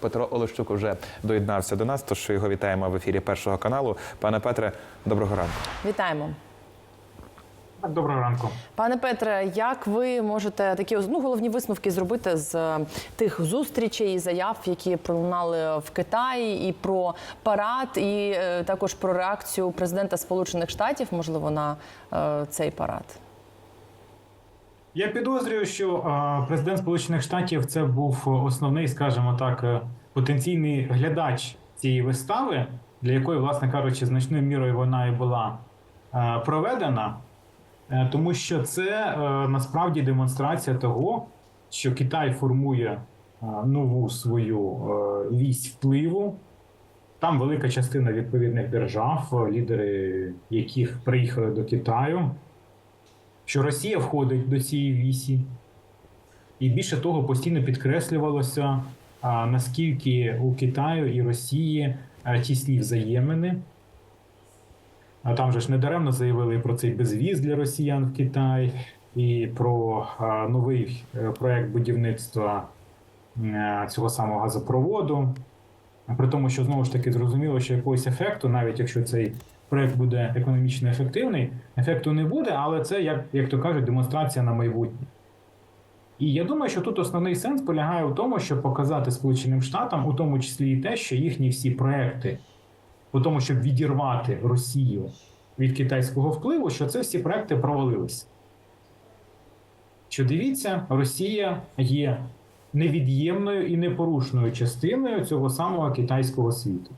Петро Олещук вже доєднався до нас. Тож його вітаємо в ефірі першого каналу. Пане Петре, доброго ранку. Вітаємо. Доброго ранку. Пане Петре, як ви можете такі ну, головні висновки зробити з е, тих зустрічей і заяв, які пролунали в Китаї, і про парад, і е, також про реакцію президента Сполучених Штатів, можливо, на е, цей парад? Я підозрюю, що президент Сполучених Штатів це був основний, скажімо так, е, потенційний глядач цієї вистави, для якої, власне кажучи, значною мірою вона і була е, проведена, Е, тому що це насправді демонстрація того, що Китай формує нову свою вісь впливу. Там велика частина відповідних держав, лідери яких приїхали до Китаю що Росія входить до цієї вісі, і більше того, постійно підкреслювалося, наскільки у Китаю і Росії тісні взаємини. А там же ж недаремно заявили про цей безвіз для росіян в Китай, і про новий е, проект будівництва е, цього самого газопроводу. При тому, що знову ж таки зрозуміло, що якогось ефекту, навіть якщо цей проект буде економічно ефективний, ефекту не буде, але це, як, як то кажуть, демонстрація на майбутнє. І я думаю, що тут основний сенс полягає в тому, щоб показати Сполученим Штатам, у тому числі і те, що їхні всі проекти, у тому, щоб відірвати Росію від китайського впливу, що це всі проекти провалилися. Що дивіться, Росія є невід'ємною і непорушною частиною цього самого китайського світу.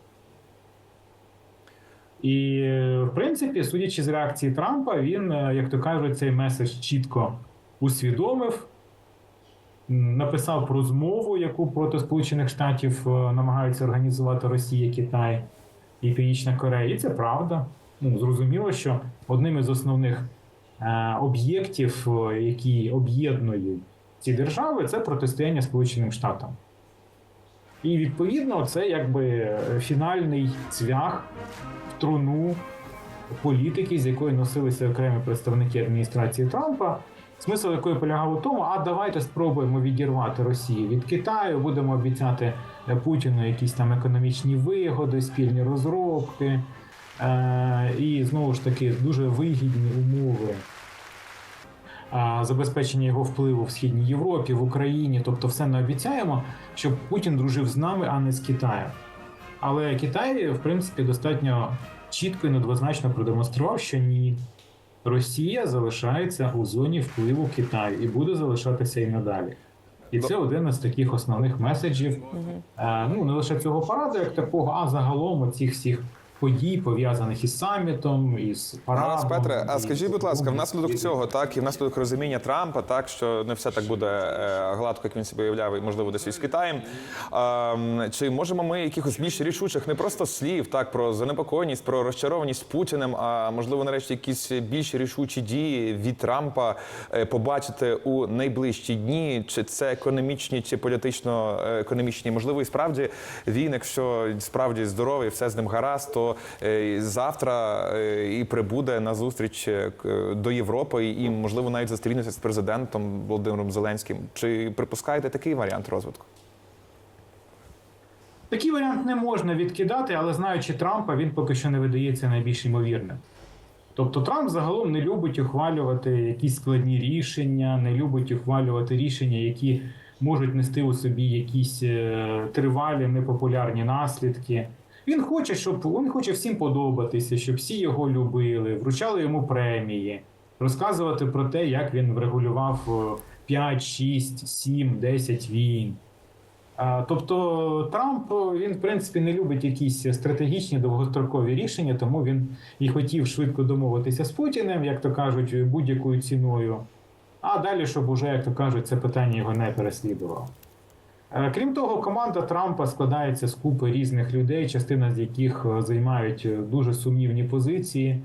І, в принципі, судячи з реакції Трампа, він, е, як то кажуть, цей меседж чітко усвідомив, написав про змову, яку проти Сполучених Штатів е, намагаються організувати Росія, Китай і Північна Корея. І це правда. Ну, зрозуміло, що одним із основних е, об'єктів, які об'єднують ці держави, це протистояння Сполученим Штатам. І відповідно це якби фінальний цвях в труну політики, з якої носилися окремі представники адміністрації Трампа. Смисл якої полягав у тому, а давайте спробуємо відірвати Росію від Китаю, будемо обіцяти Путіну якісь там економічні вигоди, спільні розробки. Е, і знову ж таки дуже вигідні умови забезпечення його впливу в східній Європі, в Україні. Тобто, все не обіцяємо, щоб Путін дружив з нами, а не з Китаєм. Але Китай, в принципі, достатньо чітко і недвозначно продемонстрував, що ні. Росія залишається у зоні впливу Китаю і буде залишатися і надалі. І це один із таких основних меседжів. Е, ну не лише цього параду, як такого, а загалом оцих всіх подій, пов'язаних із самітом, із парадом. Гаразд, Петре, а скажіть, будь ласка, внаслідок цього, так і внаслідок розуміння Трампа, так що не все так буде е, гладко, як він себе уявляв, і можливо десь із Китаєм. Ем, чи можемо ми якихось більш рішучих, не просто слів, так про занепокоєність, про розчарованість Путіним, а можливо, нарешті, якісь більш рішучі дії від Трампа е, побачити у найближчі дні, чи це економічні, чи політично е, економічні? Можливо, і справді він, якщо справді здоровий, все з ним гаразд, то е, завтра е, і прибуде на зустріч е, до Європи, і можливо навіть зустрінеться з президентом Володимиром Зеленським. Чи припускаєте такий варіант розвитку? Такий варіант не можна відкидати, але знаючи Трампа, він поки що не видається найбільш ймовірним. Тобто Трамп загалом не любить ухвалювати якісь складні рішення, не любить ухвалювати рішення, які можуть нести у собі якісь тривалі, непопулярні наслідки. Він хоче, щоб він хоче всім подобатися, щоб всі його любили, вручали йому премії, розказувати про те, як він врегулював е, 5, 6, 7, 10 війн. Тобто Трамп він в принципі не любить якісь стратегічні довгострокові рішення, тому він і хотів швидко домовитися з Путіним, як то кажуть, будь-якою ціною. А далі, щоб уже, як то кажуть, це питання його не переслідувало. Е, Крім того, команда Трампа складається з купи різних людей, частина з яких е, займають е, дуже сумнівні позиції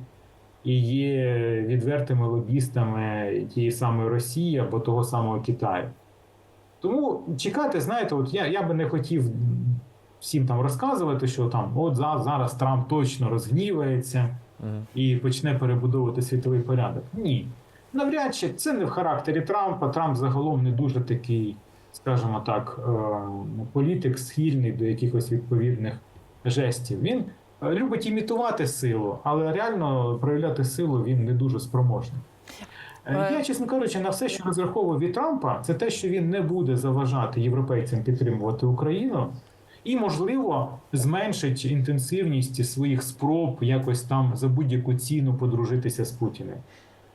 і є відвертими лобістами тієї самої Росії або того самого Китаю. Тому чекати, знаєте, от я, я би не хотів всім там розказувати, що там от за- зараз Трамп точно розгнівається і почне перебудовувати світовий порядок. Ні. Навряд чи це не в характері Трампа. Трамп загалом не дуже такий скажімо так, е, політик схильний до якихось відповідних жестів. Він е, любить імітувати силу, але реально проявляти силу він не дуже спроможний. Е, Е. Я, чесно кажучи, на все, що розраховую від Трампа, це те, що він не буде заважати європейцям підтримувати Україну, і, можливо, зменшить інтенсивність своїх спроб якось там за будь-яку ціну подружитися з Путіним.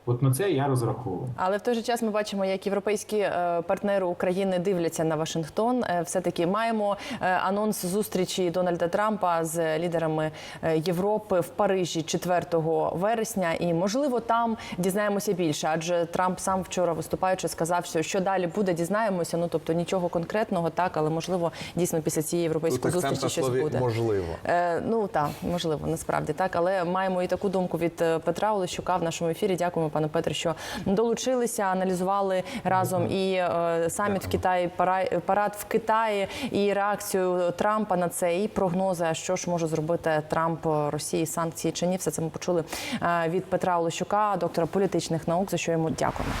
От на це я розраховую. Але в той же час ми бачимо, як європейські е, партнери України дивляться на Вашингтон. Е, Все таки маємо е, анонс зустрічі Дональда Трампа з лідерами Європи в Парижі 4 вересня. І можливо там дізнаємося більше. Адже Трамп сам вчора виступаючи сказав, що що далі буде, дізнаємося. Ну тобто нічого конкретного, так але можливо дійсно після цієї європейської акцент зустрічі щось слові буде. можливо. Е, ну так, можливо, насправді так, але маємо і таку думку від Петра Олещука в нашому ефірі. Дякуємо, пане Петре, що долучилися, аналізували разом і е, саміт в Китаї, пара- парад в Китаї, і реакцію Трампа на це, і прогнози, що ж може зробити Трамп Росії, санкції чи ні. Все це ми почули е, від Петра Олещука, доктора політичних наук, за що йому дякуємо.